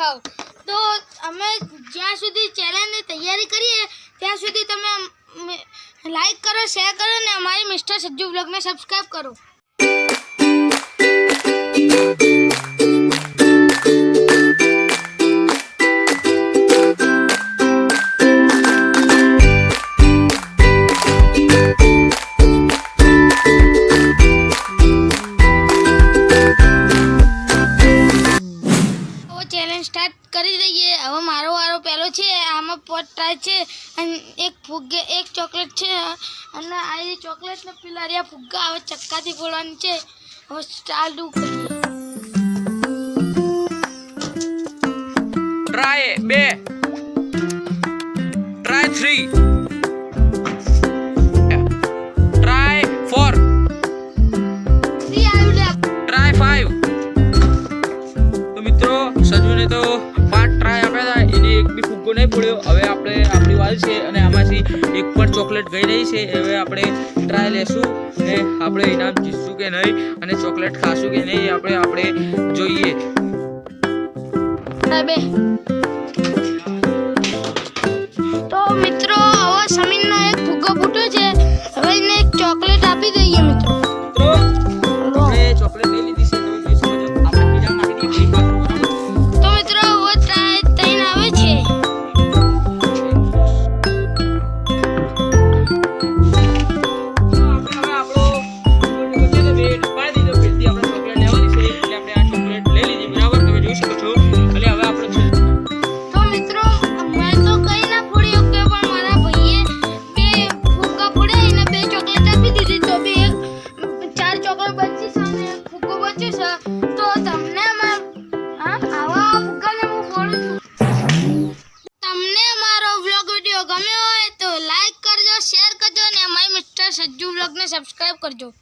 વાવ તો અમે જ્યાં સુધી ચેલેન્જની તૈયારી કરીએ, ત્યાં સુધી તમે લાઈક કરો શેર કરો અને અમારી મિસ્ટર સજ્જુ બ્લોગને સબસ્ક્રાઈબ કરો. હવે મારો વારો પહેલો છે આમાં પોટ ટ્રાય છે અને એક ફુગ્ગે એક ચોકલેટ છે અને આ જે ચોકલેટ ને પેલા ફુગ્ગા હવે ચક્કાથી ફોડવાની છે. હવે ચાલુ ટ્રાય બે. Try three try four try five તો મિત્રો સજુને તો એક પણ ચોકલેટ ગઈ રહી છે. હવે આપણે ટ્રાય લેશું ને આપણે ઇનામ જીતશું કે નહીં અને ચોકલેટ ખાશું કે નહીં આપણે આપણે જોઈએ. તો મિત્રો હવે સમીરનો એક ફુગ્ગો ફૂટ્યો છે. હવે એક ચોકલેટ આપી દઈએ. એક છે, તો તમને આવા ફુગ્ગાને હું બોલું છું. તમને મારો વ્લોગ વીડિયો ગમ્યો હોય તો લાઈક કરજો શેર કરજો અને અમારી મિસ્ટર સજ્જુ વ્લોગને સબસ્ક્રાઈબ કરજો.